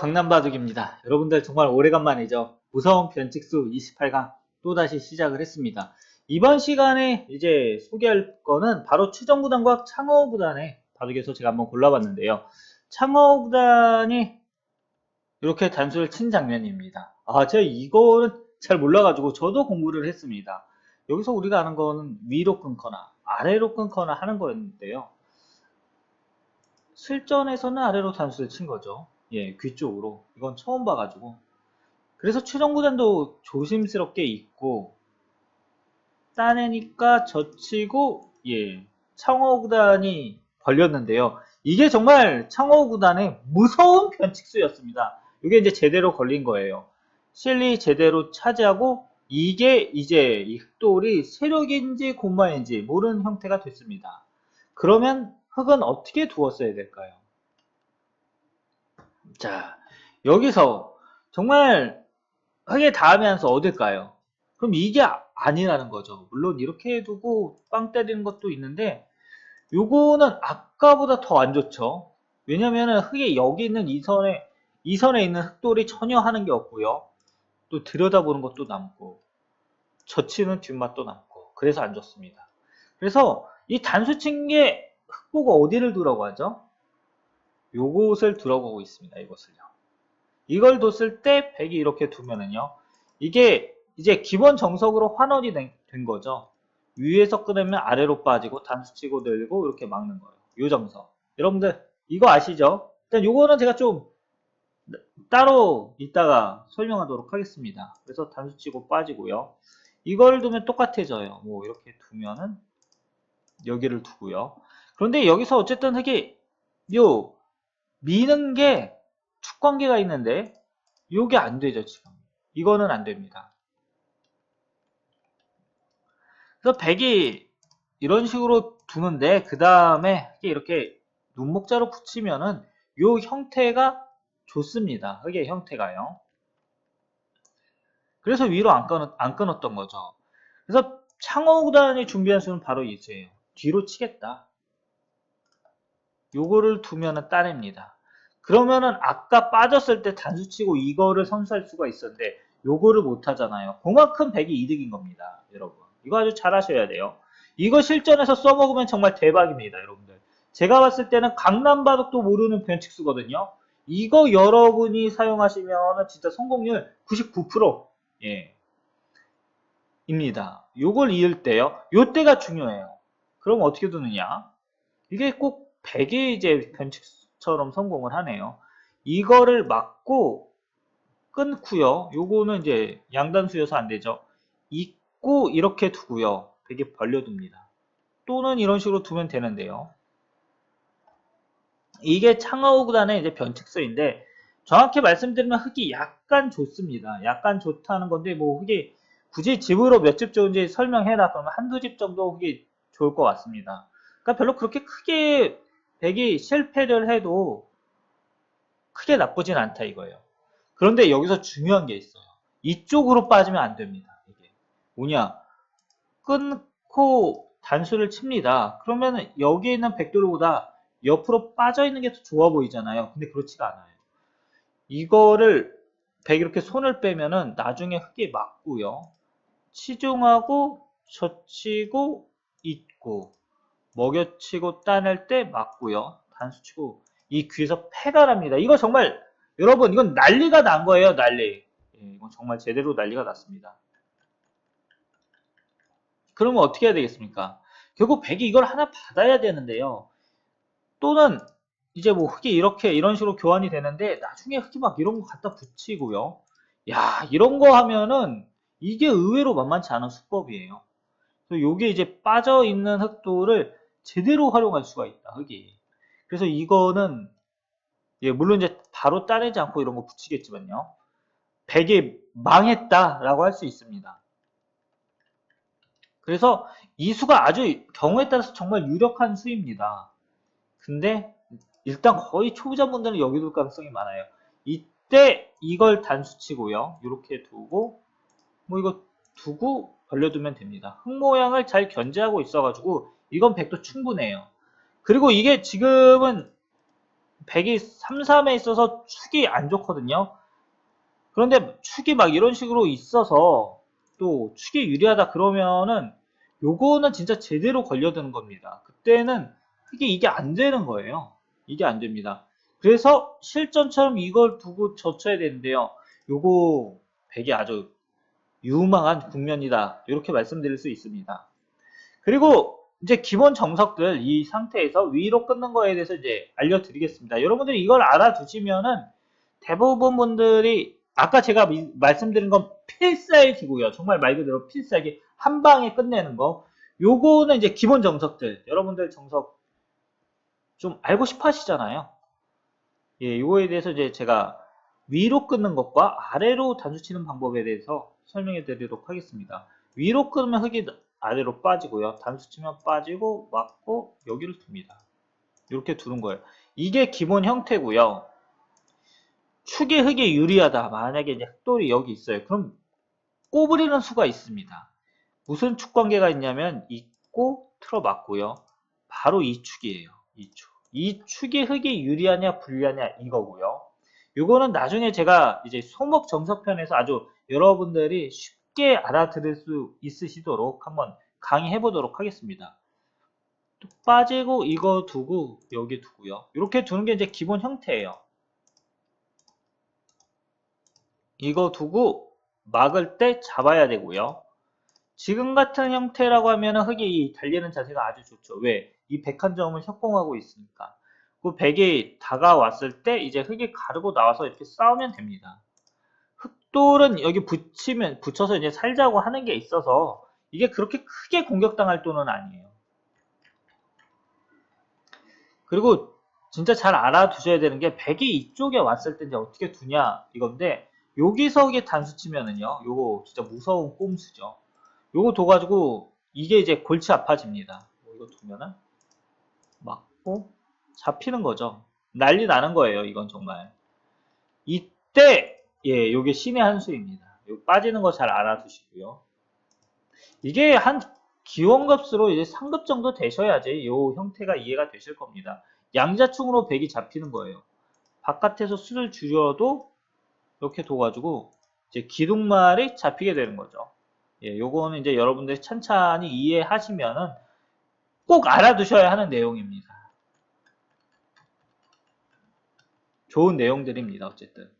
강남바둑입니다. 여러분들 정말 오래간만이죠. 무서운 변칙수 28강 또다시 시작을 했습니다. 이번 시간에 이제 소개할 거는 바로 최정 구단과 창어구단의 바둑에서 제가 한번 골라봤는데요. 창어구단이 이렇게 단수를 친 장면입니다. 아, 제가 이거는 잘 몰라가지고 저도 공부를 했습니다. 여기서 우리가 아는 거는 위로 끊거나 아래로 끊거나 하는 거였는데요. 실전에서는 아래로 단수를 친 거죠. 예, 귀 쪽으로. 이건 처음 봐가지고. 그래서 최정구단도 조심스럽게 있고, 따내니까 젖히고, 예, 창호 구단이 걸렸는데요. 이게 정말 창호 구단의 무서운 변칙수였습니다. 이게 이제 제대로 걸린 거예요. 실리 제대로 차지하고, 이게 이제 이 흑돌이 세력인지 공마인지 모르는 형태가 됐습니다. 그러면 흑은 어떻게 두었어야 될까요? 자, 여기서 정말 흑에 닿으면서 얻을까요? 그럼 이게 아- 아니라는 거죠. 물론 이렇게 해두고 빵 때리는 것도 있는데 요거는 아까보다 더 안 좋죠. 왜냐면은 흑에 여기 있는 이 선에 이 선에 있는 흑돌이 전혀 하는 게 없고요. 또 들여다보는 것도 남고 젖히는 뒷맛도 남고 그래서 안 좋습니다. 그래서 이 단수 친게 흑보고 어디를 두라고 하죠? 요것을 두라고 있습니다. 이것을요. 이걸 뒀을 때 백이 이렇게 두면은요. 이게 이제 기본 정석으로 환원이 된, 된 거죠. 위에서 끊으면 아래로 빠지고 단수치고 늘고 이렇게 막는 거예요. 요 정석. 여러분들 이거 아시죠? 일단 요거는 제가 좀 따로 이따가 설명하도록 하겠습니다. 그래서 단수치고 빠지고요. 이걸 두면 똑같아져요. 뭐 이렇게 두면은 여기를 두고요. 그런데 여기서 어쨌든 이게 요 미는 게 축관계가 있는데 요게 안 되죠 지금. 이거는 안 됩니다. 그래서 백이 이런 식으로 두는데 그 다음에 이렇게 눈목자로 붙이면은 요 형태가 좋습니다. 흑의 형태가요. 그래서 위로 안, 끊었, 안 끊었던 거죠. 그래서 창호 구단이 준비한 수는 바로 이수예요. 뒤로 치겠다 요거를 두면은 따냅니다. 그러면은 아까 빠졌을 때 단수치고 이거를 선수할 수가 있었는데 요거를 못 하잖아요. 그만큼 100이 이득인 겁니다. 여러분. 이거 아주 잘 하셔야 돼요. 이거 실전에서 써먹으면 정말 대박입니다. 여러분들. 제가 봤을 때는 강남바둑도 모르는 변칙수거든요. 이거 여러분이 사용하시면 진짜 성공률 99% 예. 입니다. 요걸 이을 때요. 요 때가 중요해요. 그럼 어떻게 두느냐? 이게 꼭 100이 이제 변칙처럼 성공을 하네요. 이거를 막고 끊고요. 요거는 이제 양단수여서 안 되죠. 잊고 이렇게 두고요. 100에 벌려둡니다. 또는 이런 식으로 두면 되는데요. 이게 창하우 구단의 이제 변칙서인데 정확히 말씀드리면 흙이 약간 좋습니다. 약간 좋다는 건데 뭐 흙이 굳이 집으로 몇 집 좋은지 설명해라 그러면 한두 집 정도 흙이 좋을 것 같습니다. 그러니까 별로 그렇게 크게 100이 실패를 해도 크게 나쁘진 않다 이거예요. 그런데 여기서 중요한 게 있어요. 이쪽으로 빠지면 안 됩니다. 이게 뭐냐? 끊고 단수를 칩니다. 그러면 여기에 있는 백도르보다 옆으로 빠져 있는 게 더 좋아 보이잖아요. 근데 그렇지가 않아요. 이거를 100 이렇게 손을 빼면은 나중에 흙에 맞고요. 치중하고 젖히고 잊고 먹여치고 따낼 때 맞고요. 단수치고 이 귀에서 패가 납니다. 이거 정말 여러분 이건 난리가 난 거예요. 난리. 예, 이건 정말 제대로 난리가 났습니다. 그러면 어떻게 해야 되겠습니까? 결국 백이 이걸 하나 받아야 되는데요. 또는 이제 뭐 흙이 이렇게 이런 식으로 교환이 되는데 나중에 흙이 막 이런 거 갖다 붙이고요. 야 이런 거 하면은 이게 의외로 만만치 않은 수법이에요. 요게 이제 빠져 있는 흑도를 제대로 활용할 수가 있다, 흙이. 그래서 이거는, 예, 물론 이제 바로 따내지 않고 이런 거 붙이겠지만요. 100이 망했다라고 할 수 있습니다. 그래서 이 수가 아주 경우에 따라서 정말 유력한 수입니다. 근데 일단 거의 초보자분들은 여기 둘 가능성이 많아요. 이때 이걸 단수치고요. 이렇게 두고 뭐 이거 두고 벌려두면 됩니다. 흙 모양을 잘 견제하고 있어가지고 이건 100도 충분해요. 그리고 이게 지금은 백이 3, 3에 있어서 축이 안 좋거든요. 그런데 축이 막 이런 식으로 있어서 또 축이 유리하다 그러면은 요거는 진짜 제대로 걸려드는 겁니다. 그때는 이게 이게 안 되는 거예요. 이게 안 됩니다. 그래서 실전처럼 이걸 두고 젖혀야 되는데요. 요거 백이 아주 유망한 국면이다. 이렇게 말씀드릴 수 있습니다. 그리고 이제 기본 정석들 이 상태에서 위로 끊는 거에 대해서 이제 알려드리겠습니다. 여러분들이 이걸 알아두시면은 대부분 분들이 아까 제가 미- 말씀드린 건 필살기고요. 정말 말 그대로 필살기 한 방에 끝내는 거. 요거는 이제 기본 정석들. 여러분들 정석 좀 알고 싶어 하시잖아요. 예, 요거에 대해서 이제 제가 위로 끊는 것과 아래로 단수 치는 방법에 대해서 설명해 드리도록 하겠습니다. 위로 끊으면 흙이 아래로 빠지고요. 단수 치면 빠지고 맞고 여기를 둡니다. 이렇게 두는 거예요. 이게 기본 형태고요. 축의 흙이 유리하다. 만약에 이제 흙돌이 여기 있어요. 그럼 꼬부리는 수가 있습니다. 무슨 축 관계가 있냐면 있고 틀어 맞고요. 바로 이 축이에요. 이 축. 이 축의 흙이 유리하냐 불리하냐 이거고요. 요거는 나중에 제가 이제 소목 정석편에서 아주 여러분들이 쉽게 알아들을 수 있으시도록 한번 강의해 보도록 하겠습니다. 또 빠지고 이거 두고 여기 두고요. 이렇게 두는 게 이제 기본 형태예요. 이거 두고 막을 때 잡아야 되고요. 지금 같은 형태라고 하면 흙이 달리는 자세가 아주 좋죠. 왜? 이 백한점을 협공하고 있으니까. 그 백이 다가왔을 때 이제 흙이 가르고 나와서 이렇게 싸우면 됩니다. 흑돌은 여기 붙이면 붙여서 이제 살자고 하는 게 있어서 이게 그렇게 크게 공격당할 돈은 아니에요. 그리고 진짜 잘 알아두셔야 되는 게 백이 이쪽에 왔을 때 이제 어떻게 두냐 이건데 여기서 이게 단수 치면은요 요거 진짜 무서운 꼼수죠. 요거 둬가지고 이게 이제 골치 아파집니다. 뭐 이거 두면은 맞고 잡히는 거죠. 난리 나는 거예요. 이건 정말. 이때 예, 요게 신의 한 수입니다. 요 빠지는 거 잘 알아두시고요. 이게 한 기원급수로 이제 3급 정도 되셔야지 요 형태가 이해가 되실 겁니다. 양자충으로 백이 잡히는 거예요. 바깥에서 수를 줄여도 이렇게 둬가지고 이제 기둥말이 잡히게 되는 거죠. 예, 요거는 이제 여러분들이 찬찬히 이해하시면은 꼭 알아두셔야 하는 내용입니다. 좋은 내용들입니다. 어쨌든.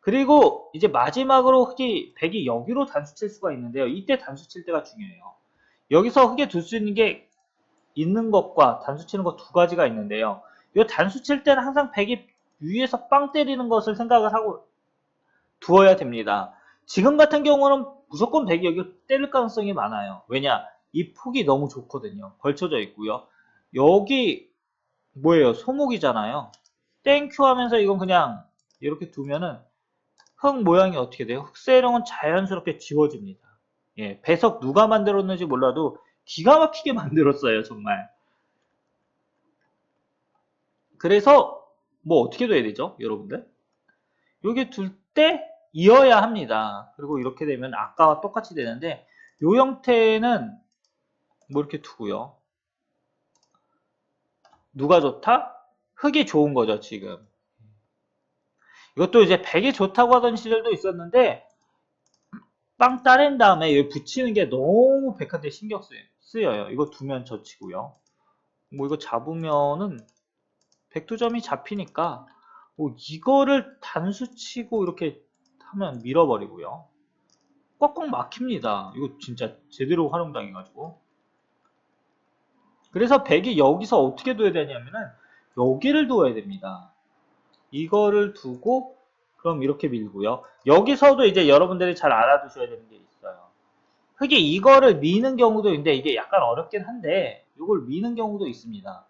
그리고 이제 마지막으로 흙이 백이 여기로 단수 칠 수가 있는데요. 이때 단수 칠 때가 중요해요. 여기서 흙에 둘 수 있는 게 있는 것과 단수 치는 것 두 가지가 있는데요. 이 단수 칠 때는 항상 백이 위에서 빵 때리는 것을 생각을 하고 두어야 됩니다. 지금 같은 경우는 무조건 백이 여기 때릴 가능성이 많아요. 왜냐? 이 폭이 너무 좋거든요. 걸쳐져 있고요. 여기 뭐예요? 소목이잖아요. 땡큐 하면서 이건 그냥 이렇게 두면은 흙 모양이 어떻게 돼요? 흑세령은 자연스럽게 지워집니다. 예, 배석 누가 만들었는지 몰라도 기가 막히게 만들었어요, 정말. 그래서 뭐 어떻게 돼야 되죠, 여러분들? 여기 둘 때 이어야 합니다. 그리고 이렇게 되면 아까와 똑같이 되는데 이 형태는 뭐 이렇게 두고요. 누가 좋다? 흙이 좋은 거죠, 지금. 이것도 이제 백이 좋다고 하던 시절도 있었는데 빵 따낸 다음에 여기 붙이는 게 너무 백한테 신경 쓰- 쓰여요. 이거 두면 젖히고요. 뭐 이거 잡으면은 백두점이 잡히니까 뭐 이거를 단수 치고 이렇게 하면 밀어버리고요. 꽉꽉 막힙니다. 이거 진짜 제대로 활용당해가지고. 그래서 백이 여기서 어떻게 둬야 되냐면은 여기를 둬야 됩니다. 이거를 두고 그럼 이렇게 밀고요. 여기서도 이제 여러분들이 잘 알아두셔야 되는 게 있어요. 흙이 이거를 미는 경우도 있는데 이게 약간 어렵긴 한데 이걸 미는 경우도 있습니다.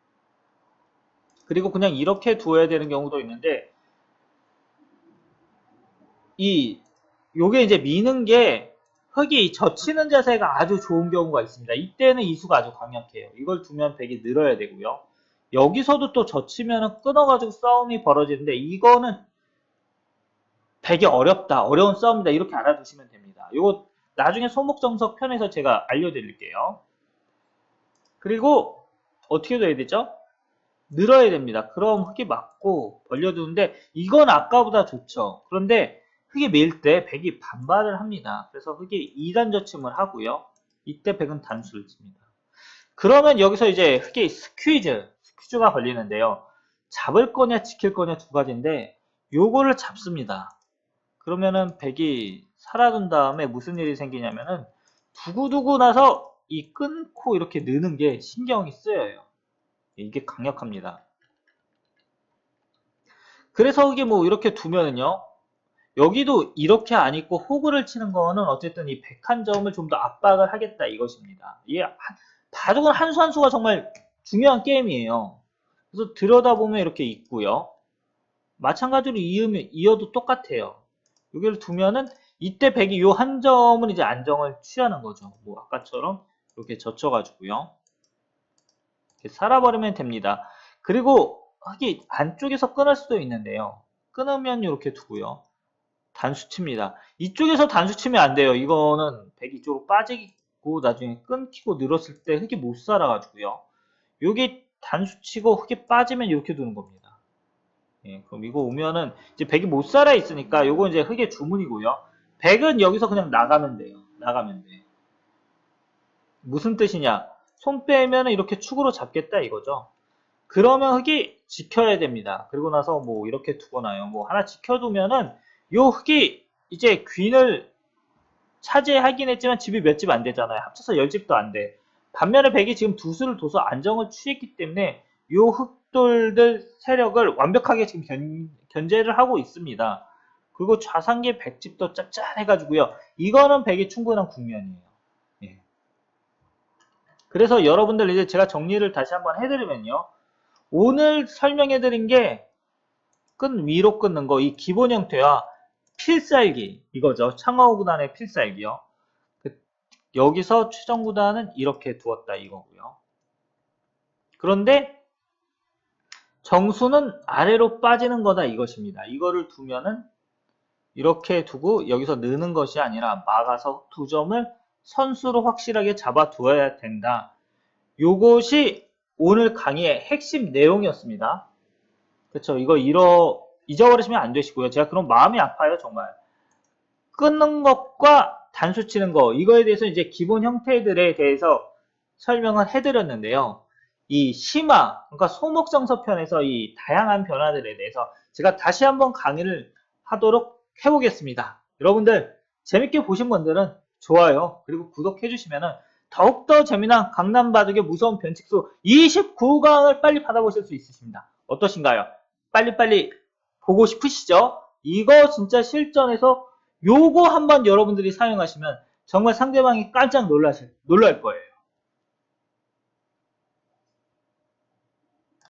그리고 그냥 이렇게 두어야 되는 경우도 있는데 이 요게 이제 미는 게 흙이 젖히는 자세가 아주 좋은 경우가 있습니다. 이때는 이수가 아주 강력해요. 이걸 두면 백이 늘어야 되고요. 여기서도 또 젖히면 끊어가지고 싸움이 벌어지는데 이거는 되게 어렵다. 어려운 싸움이다. 이렇게 알아두시면 됩니다. 이거 나중에 소목정석 편에서 제가 알려드릴게요. 그리고 어떻게 돼야 되죠? 늘어야 됩니다. 그럼 흙이 맞고 벌려두는데 이건 아까보다 좋죠. 그런데 흙이 밀 때 백이 반발을 합니다. 그래서 흙이 2단 저침을 하고요. 이때 백은 단수를 칩니다. 그러면 여기서 이제 흙이 스퀴즈, 스 퀴즈가 걸리는데요. 잡을 거냐 지킬 거냐 두 가지인데 요거를 잡습니다. 그러면은 백이 살아둔 다음에 무슨 일이 생기냐면은 두고두고 나서 이 끊고 이렇게 느는 게 신경이 쓰여요. 이게 강력합니다. 그래서 이게 뭐 이렇게 두면은요. 여기도 이렇게 안 있고 호구를 치는 거는 어쨌든 이 101점을 좀 더 압박을 하겠다 이것입니다. 이게 한- 바둑은 한 수 한 수가 정말 중요한 게임이에요. 그래서 들여다보면 이렇게 있고요. 마찬가지로 이으면, 이어도 똑같아요. 여기를 두면은 이때 백이 요한 점은 이제 안정을 취하는 거죠. 뭐 아까처럼 이렇게 젖혀가지고요. 이렇게 살아버리면 됩니다. 그리고 흙이 안쪽에서 끊을 수도 있는데요. 끊으면 이렇게 두고요. 단수 칩니다. 이쪽에서 단수 치면 안 돼요. 이거는 백이 이쪽으로 빠지고 나중에 끊기고 늘었을 때 흙이 못 살아가지고요. 여기 단수 치고 흙이 빠지면 이렇게 두는 겁니다. 예, 그럼 이거 오면은 이제 백이 못 살아 있으니까 요거 이제 흙의 주문이고요. 백은 여기서 그냥 나가면 돼요. 나가면 돼. 무슨 뜻이냐? 손 빼면 이렇게 축으로 잡겠다 이거죠. 그러면 흙이 지켜야 됩니다. 그리고 나서 뭐 이렇게 두거나요. 뭐 하나 지켜두면은 요 흙이 이제 균을 차지하긴 했지만 집이 몇 집 안 되잖아요. 합쳐서 열 집도 안 돼. 반면에 백이 지금 두 수를 둬서 안정을 취했기 때문에 요 흙돌들 세력을 완벽하게 지금 견, 견제를 하고 있습니다. 그리고 좌상계 백집도 짭짤해가지고요. 이거는 백이 충분한 국면이에요. 예. 그래서 여러분들 이제 제가 정리를 다시 한번 해드리면요. 오늘 설명해드린 게 끈 위로 끊는 거, 이 기본 형태와 필살기, 이거죠. 창어 구단의 필살기요. 그- 여기서 최종 구단은 이렇게 두었다 이거고요. 그런데 정수는 아래로 빠지는 거다 이것입니다. 이거를 두면은 이렇게 두고 여기서 느는 것이 아니라 막아서 두 점을 선수로 확실하게 잡아 두어야 된다. 요것이 오늘 강의의 핵심 내용이었습니다. 그쵸 이거 잃어 잊어버리시면 안 되시고요. 제가 그런 마음이 아파요 정말. 끊는 것과 단수 치는 거 이거에 대해서 이제 기본 형태들에 대해서 설명을 해드렸는데요. 이 심화 그러니까 소목정서 편에서 이 다양한 변화들에 대해서 제가 다시 한번 강의를 하도록 해보겠습니다. 여러분들 재밌게 보신 분들은 좋아요 그리고 구독해 주시면 더욱더 재미난 강남바둑의 무서운 변칙수 29강을 빨리 받아보실 수 있으십니다. 어떠신가요? 빨리빨리 보고 싶으시죠? 이거 진짜 실전에서 요거 한번 여러분들이 사용하시면 정말 상대방이 깜짝 놀라실, 놀랄 거예요.